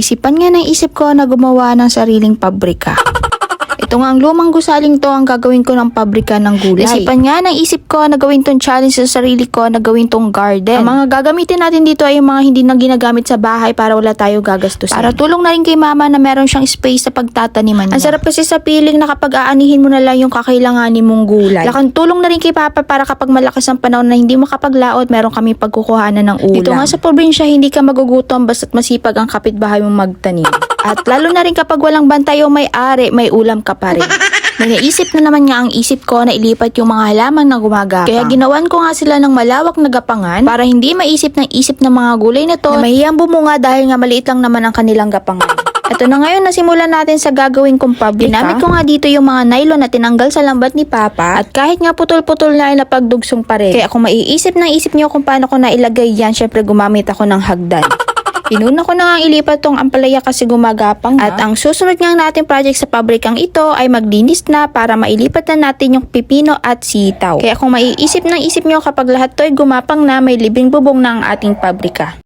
Naisipan nga ng isip ko na gumawa ng sariling pabrika. Ito nga ang lumang gusaling to ang gagawin ko ng pabrika ng gulay. Naisipan nga ng isip ko na gawin tong challenge sa sarili ko na gawin tong garden. Ang mga gagamitin natin dito ay yung mga hindi na ginagamit sa bahay para wala tayo gagastusin. Para tulong na rin kay mama na meron siyang space sa pagtataniman niya. Ang sarap kasi sa piling na kapag aanihin mo na lang yung kakailanganin mong gulay. Lakang tulong na rin kay papa para kapag malakas ang panahon na hindi makapaglaot, meron kami pagkukuhanan ng ulam. Dito nga sa probinsya, hindi ka magugutom basta't masipag ang kapitbahay mong magtanim. At lalo na rin kapag walang bantay o may-ari, may ulam ka pa rin. May naisip na naman nga ang isip ko na ilipat yung mga halaman na gumagapang. Kaya ginawan ko nga sila ng malawak na gapangan para hindi maisip ng isip ng mga gulay na to na mahiyang bumunga dahil nga maliit lang naman ang kanilang gapangan. Ito na ngayon nasimulan natin sa gagawin kong pabrika. Ginamit ko nga dito yung mga nylon na tinanggal sa lambat ni Papa at kahit nga putol-putol na ay napagdugsong pa rin. Kaya kung maiisip ng isip niyo kung paano ko nailagay yan, syempre gumamit ako ng hagdan. Inuna ko na nga ilipat tong ampalaya kasi gumagapang na. At ang susunod nga natin project sa pabrikang ito ay maglinis na para mailipat na natin yung pipino at sitaw. Kaya kung maiisip ng isip nyo kapag lahat to'y gumapang na, may libing bubong na ang ating pabrika.